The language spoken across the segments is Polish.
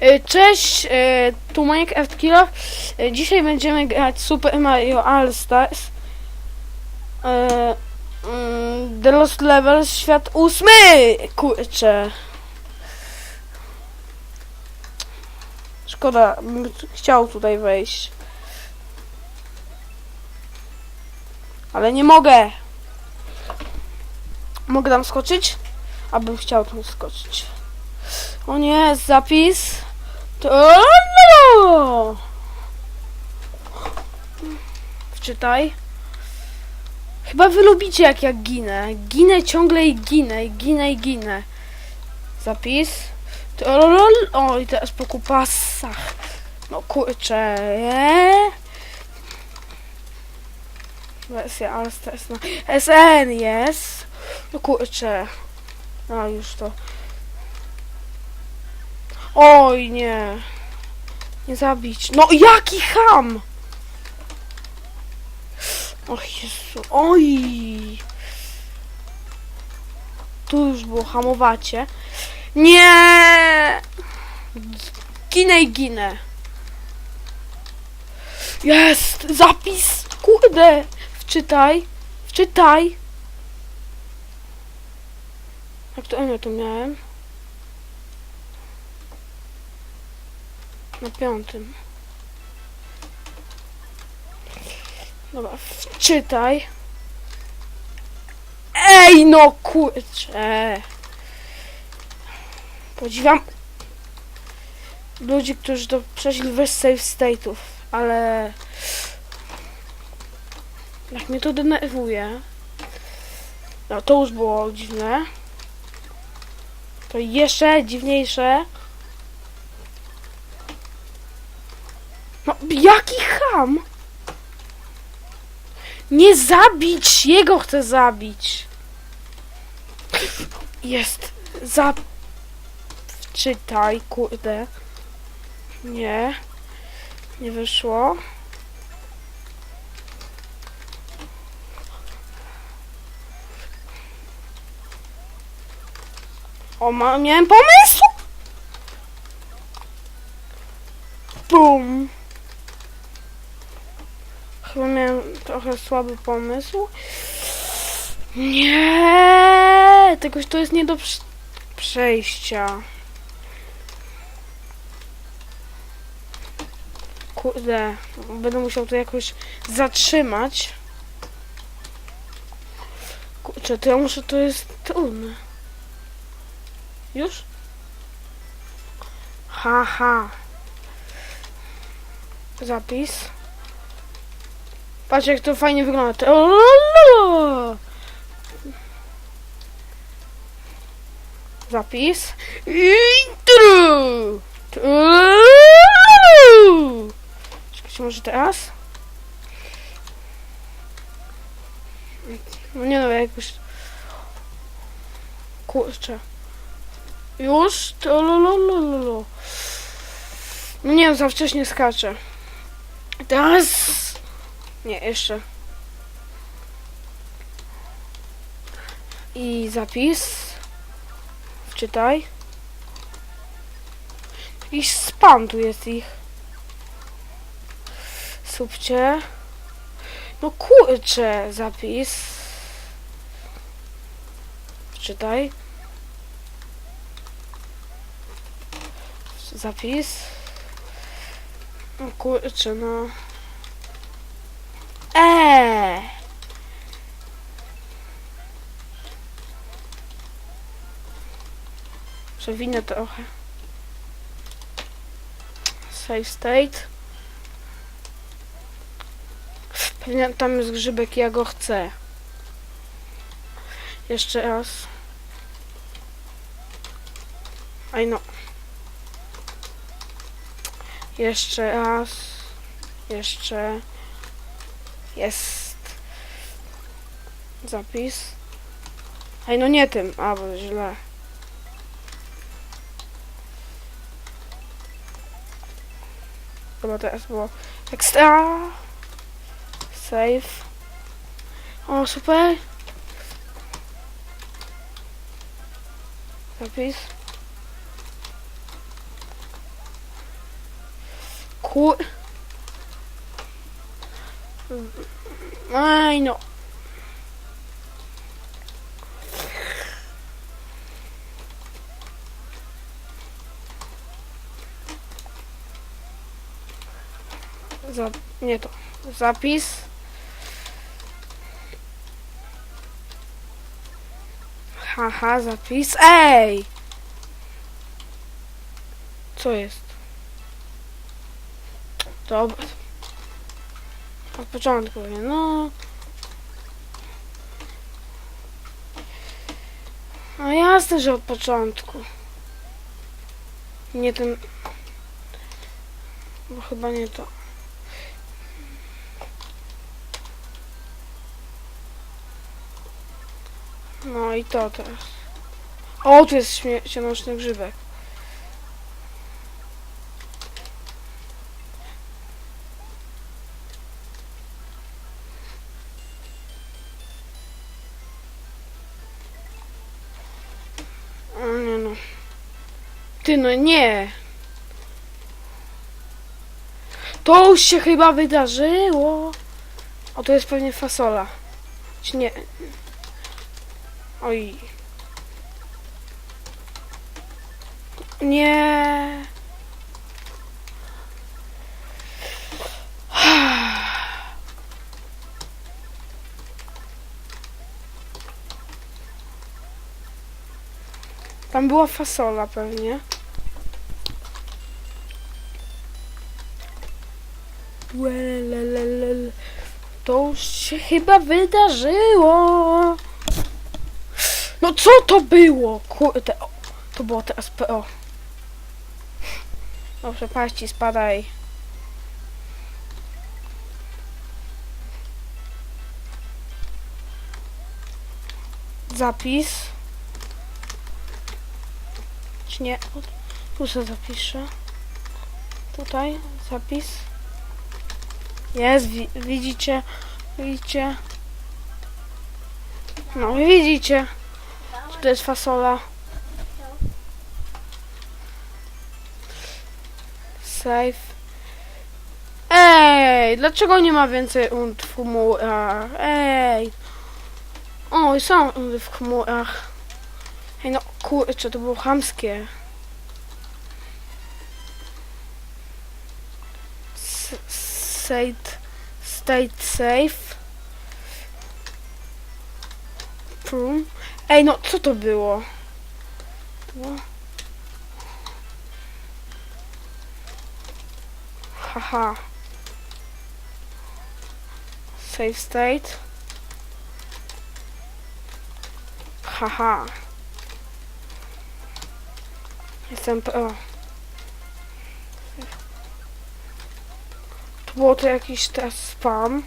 E, Cześć, e, tu Minecraft Kilo. E, Dzisiaj będziemy grać Super Mario All Stars. Mm, The Lost Levels, świat ósmy! Kurczę. Szkoda, bym chciał tutaj wejść. Ale nie mogę. Mogę tam skoczyć? Abym chciał tam skoczyć. O nie, zapis. To no! Wczytaj. Chyba wy lubicie jak ja ginę. Ginę ciągle i ginę, i ginę i ginę. Zapis. Trolol. O, i teraz po kupasach. No kurczę. Wersja na SN jest. No kurczę. A już to. Oj, nie. Nie zabić. No, jaki ham! Och, Jezu. Oj! Tu już było hamowacie. Nie! Ginę i ginę. Jest! Zapis! Kurde! Wczytaj! Wczytaj! Jak to ja to miałem? Na piątym. Dobra, wczytaj. Ej, no kurczę. Podziwiam ludzi, którzy to przeszli bez save state'ów, ale jak mnie to denerwuje. No to już było dziwne. To jeszcze dziwniejsze. No, jaki ham? Nie zabić! Jego chcę zabić! Jest. Za... Czytaj, kurde. Nie. Nie wyszło. O, ma, miałem pomysł! Bum. Chyba miałem trochę słaby pomysł. Nie, tegoś to jest nie do prze- przejścia. Kurde, będę musiał to jakoś zatrzymać. Kurczę, to ja muszę, to jest trudne. Już? Haha. Zapis. Patrz jak to fajnie wygląda. O. Zapis. I tru. Tru. Czekajcie, może teraz? No nie no, jakoś... Kurczę. Już? To. No nie za wcześnie skaczę. Teraz... Nie, jeszcze. I zapis. Wczytaj. Jakiś spam tu jest ich. Subcie. No kurczę, zapis. Wczytaj. Zapis. No kurczę, no. Eee. Przewinę trochę. Save state. Pewnie tam jest grzybek, ja go chcę. Jeszcze raz. Aj no. Jeszcze raz. Jeszcze. Jest. Zapis. Ej, no nie tym. A, bo źle. Chyba teraz było ekstra. Save. O, super. Zapis. Kur... Aj no. Za, nie to. Zapis. Haha, zapis. Ej! Co jest? Dobra. Od początku, no. No jasne, że od początku. Nie ten... Bo chyba nie to. No i to teraz. O, tu jest śmiercionoczny grzybek. Ty no nie. To już się chyba wydarzyło. O, to jest pewnie fasola. Czy nie? Oj. Nie. Tam była fasola pewnie. To już się chyba wydarzyło. No co to było? Kurde, o, to było teraz PO. Dobrze, paści, spadaj. Zapis. Czy nie? O, Tu sobie zapiszę. Tutaj zapis. Jest, wi widzicie? Widzicie? No, widzicie. To jest fasola. Save. Ej, dlaczego nie ma więcej und w chmurach? Ej. O, są unty w chmurach. Ej, no kurczę, to było chamskie. State, state safe. Prum. Ej, no co to było? Było? Haha. Save state. Haha. Jestem pro. Było to jakiś teraz spam.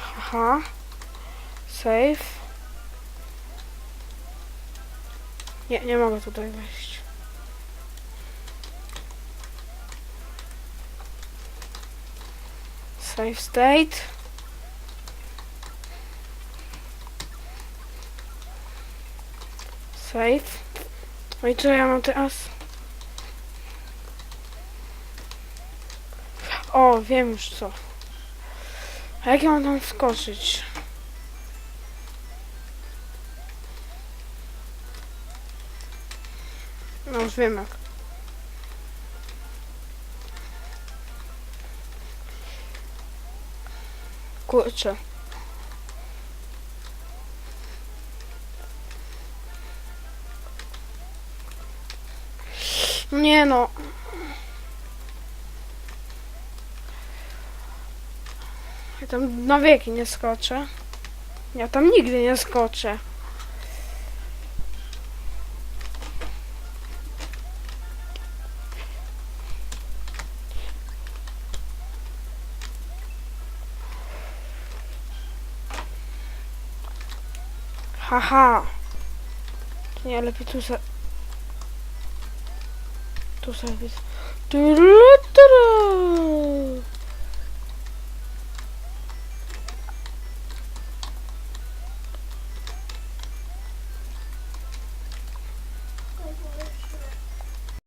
Haha. Save. Nie, nie mogę tutaj wejść. Save state. Save. No i co ja mam teraz? O, wiem już co. A jak ja mam tam wskoczyć? No już wiem jak. Kurczę. Nie no. Ja tam na wieki nie skoczę. Ja tam nigdy nie skoczę. Haha. Nie, lepiej tu se... Tu sobie... Turuturu.